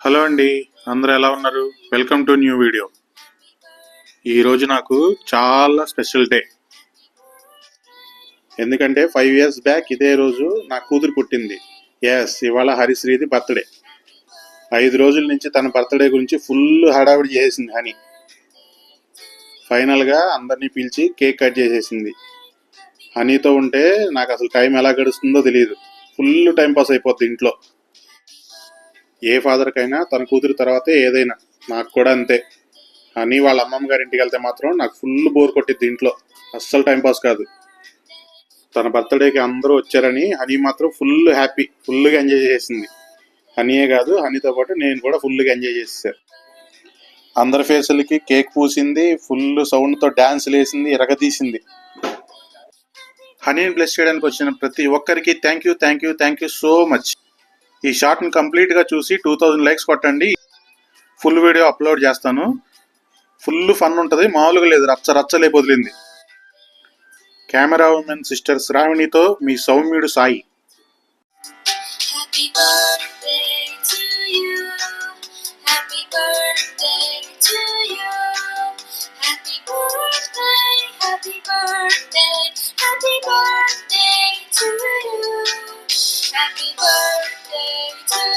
Hello అండి అందరూ ఎలా ఉన్నారు? వెల్కమ్ టు న్యూ వీడియో ఈరోజు నాకు చాలా స్పెషల్ డే ఎందుకంటే ఫైవ్ ఇయర్స్ బ్యాక్ ఇదే రోజు నా కూతురు పుట్టింది. ఎస్ ఇవాళ హరిశ్రీది బర్త్డే ఐదు రోజుల నుంచి తన బర్త్డే గురించి ఫుల్ హడావిడి చేసేసింది హనీ. ఫైనల్గా అందరినీ పిలిచి కేక్ కట్ చేసేసింది. హనీతో ఉంటే నాకు అసలు టైం ఎలా గడుస్తుందో తెలియదు ఫుల్ టైం పాస్ అయిపోద్ది ఇంట్లో. ఏ ఫాదర్కైనా తన కూతురు తర్వాతే ఏదైనా నాకు కూడా అంతే. అని వాళ్ళ అమ్మమ్మ గారి ఇంటికి వెళ్తే మాత్రం నాకు ఫుల్ బోర్ కొట్టిద్ది ఇంట్లో. అస్సలు టైంపాస్ కాదు. తన బర్త్డేకి అందరూ వచ్చారని హనీ మాత్రం ఫుల్ హ్యాపీ ఫుల్గా ఎంజాయ్ చేసింది. హనీయే కాదు హనీతో పాటు నేను కూడా ఫుల్గా ఎంజాయ్ చేసేసాను అందరి ఫేసులకి కేక్ పూసింది ఫుల్ సౌండ్తో డ్యాన్స్ వేసింది ఎరగదీసింది. హనీని బ్లెస్ చేయడానికి వచ్చిన ప్రతి ఒక్కరికి thank you thank you thank you so much. ఈ షార్ట్ని కంప్లీట్గా చూసి టూ థౌజండ్ లైక్స్ కొట్టండి. ఫుల్ వీడియో అప్లోడ్ చేస్తాను. ఫుల్ ఫన్ ఉంటుంది. మామూలుగా లేదు. రచ్చ రచ్చలే వదిలింది కెమెరా ఉమెన్ సిస్టర్ శ్రావణితో మీ సౌమ్యుడు సాయి. Happy birthday. later.